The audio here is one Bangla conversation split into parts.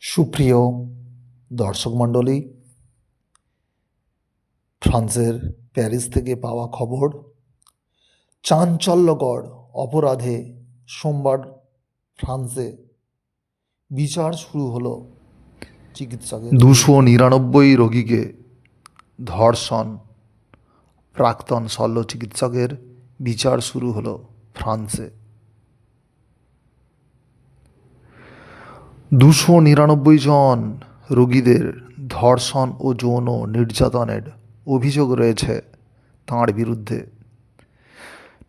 সুপ্রিয় দর্শক মণ্ডলী, ফ্রান্সের প্যারিস থেকে পাওয়া খবর, চাঞ্চল্যকর অপরাধে সোমবার ফ্রান্সে বিচার শুরু হলো চিকিৎসকের। দুশো নিরানব্বই রোগীকে ধর্ষণ, প্রাক্তন শল্য চিকিৎসকের বিচার শুরু হলো ফ্রান্সে। দুশো নিরানব্বই জন রোগীদের ধর্ষণ ও যৌন নির্যাতনের অভিযোগ রয়েছে তাঁর বিরুদ্ধে।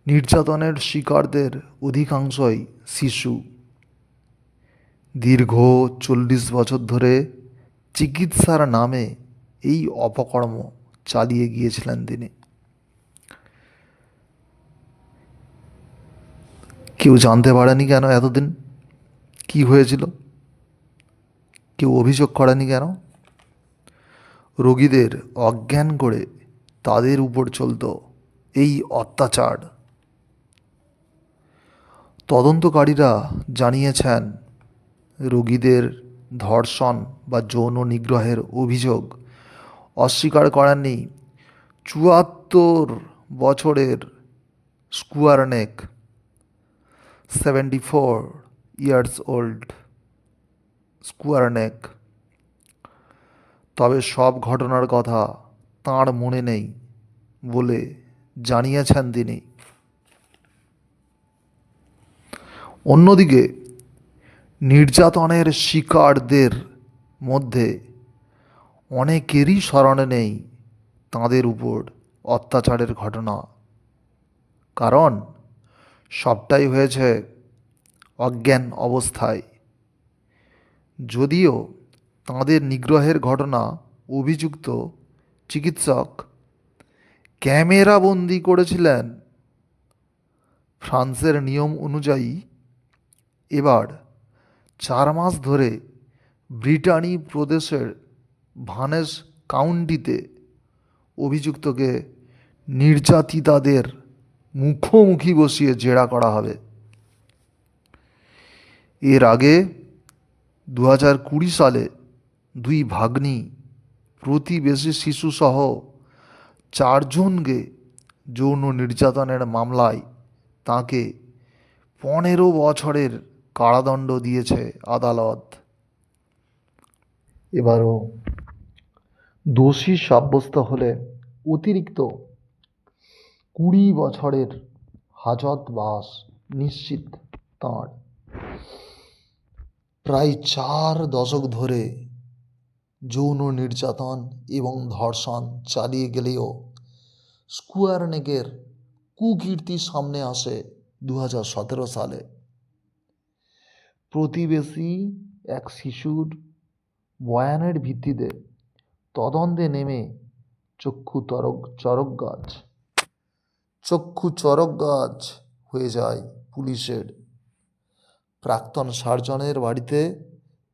নির্যাতনের শিকারদের অধিকাংশই শিশু। দীর্ঘ চল্লিশ বছর ধরে চিকিৎসার নামে এই অপকর্ম চালিয়ে গিয়েছিলেন তিনি। কেউ জানতে পারেনি কেন এতদিন? কি হয়েছিল? কেউ অভিযোগ করেনি কেন? রোগীদের অজ্ঞান করে তাদের উপর চলত এই অত্যাচার। তদন্তকারীরা জানিয়েছেন, রোগীদের ধর্ষণ বা যৌন নিগ্রহের অভিযোগ অস্বীকার করেননি চুয়াত্তর বছরের স্কুয়ারনেক, সেভেন্টি ফোর ইয়ার্স ওল্ড। স্কুয়ারনেক তবে সব ঘটনার কথা তাঁর মনে নেই বলে জানিয়েছেন তিনি। অন্যদিকে নির্যাতনের শিকারদের মধ্যে অনেকেরই স্মরণে নেই তাঁদের উপর অত্যাচারের ঘটনা। কারণ সবটাই হয়েছে অজ্ঞান অবস্থায়। যদিও তাঁদের নিগ্রহের ঘটনা অভিযুক্ত চিকিৎসক ক্যামেরাবন্দি করেছিলেন, ফ্রান্সের নিয়ম অনুযায়ী। এবার চার মাস ধরে ব্রিটানি প্রদেশের ভানেস কাউন্টিতে অভিযুক্তকে নির্যাতিতাদের মুখোমুখি বসিয়ে জেরা করা হবে। এর আগে দু হাজার কুড়ি সালে দুই ভাগ্নি, প্রতিবেশী শিশুসহ চারজনকে যৌন নির্যাতনের মামলায় তাকে পনেরো বছরের কারাদণ্ড দিয়েছে আদালত। এবারও দোষী সাব্যস্ত হলে অতিরিক্ত কুড়ি বছরের হাজতবাস নিশ্চিত তাঁর। প্রায় চার দশক ধরে যৌন নির্যাতন এবং ধর্ষণ চালিয়ে গেলেও স্কুয়ারনেকের কুকীর্তি সামনে আসে দু হাজার সতেরো সালে। প্রতিবেশী এক শিশুর বয়ানের ভিত্তিতে তদন্তে নেমে চক্ষু তরক, চরক গাছ। চক্ষু চরক গাছ হয়ে যায় পুলিশের প্রাক্তন সার্জনের বাড়িতে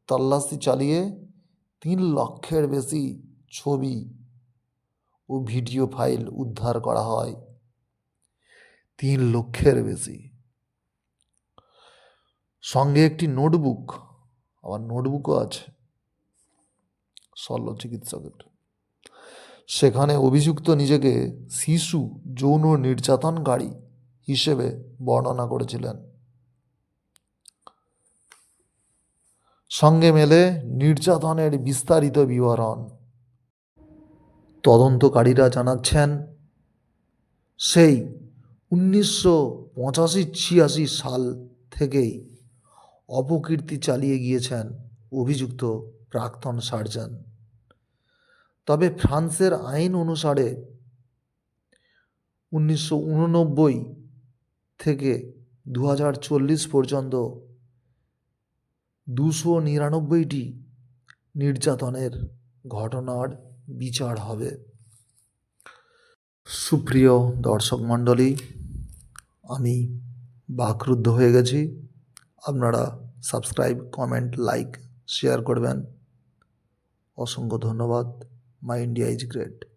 তল্লাশি চালিয়ে তিন লক্ষের বেশি ছবি ও ভিডিও ফাইল উদ্ধার করা হয়। তিন লক্ষের বেশি। সঙ্গে একটি নোটবুক, আবার নোটবুকও আছে শল্য চিকিৎসকের। সেখানে অভিযুক্ত নিজেকে শিশু যৌন নির্যাতনকারী হিসেবে বর্ণনা করেছিলেন। সঙ্গে মেলে নির্যাতনের বিস্তারিত বিবরণ। তদন্তকারীরা জানাচ্ছেন, সেই উনিশশো পঁচাশি ছিয়াশি সাল থেকেই অপকীর্তি চালিয়ে গিয়েছেন অভিযুক্ত প্রাক্তন সার্জন। তবে ফ্রান্সের আইন অনুসারে উনিশশো উননব্বই থেকে দু হাজার চল্লিশ পর্যন্ত দুশো নিরানব্বইটি নির্যাতনের ঘটনার বিচার হবে। সুপ্রিয় দর্শক মণ্ডলী, আমি বাকরুদ্ধ হয়ে গেছি। আপনারা সাবস্ক্রাইব, কমেন্ট, লাইক, শেয়ার করবেন। অসংখ্য ধন্যবাদ। My India is great.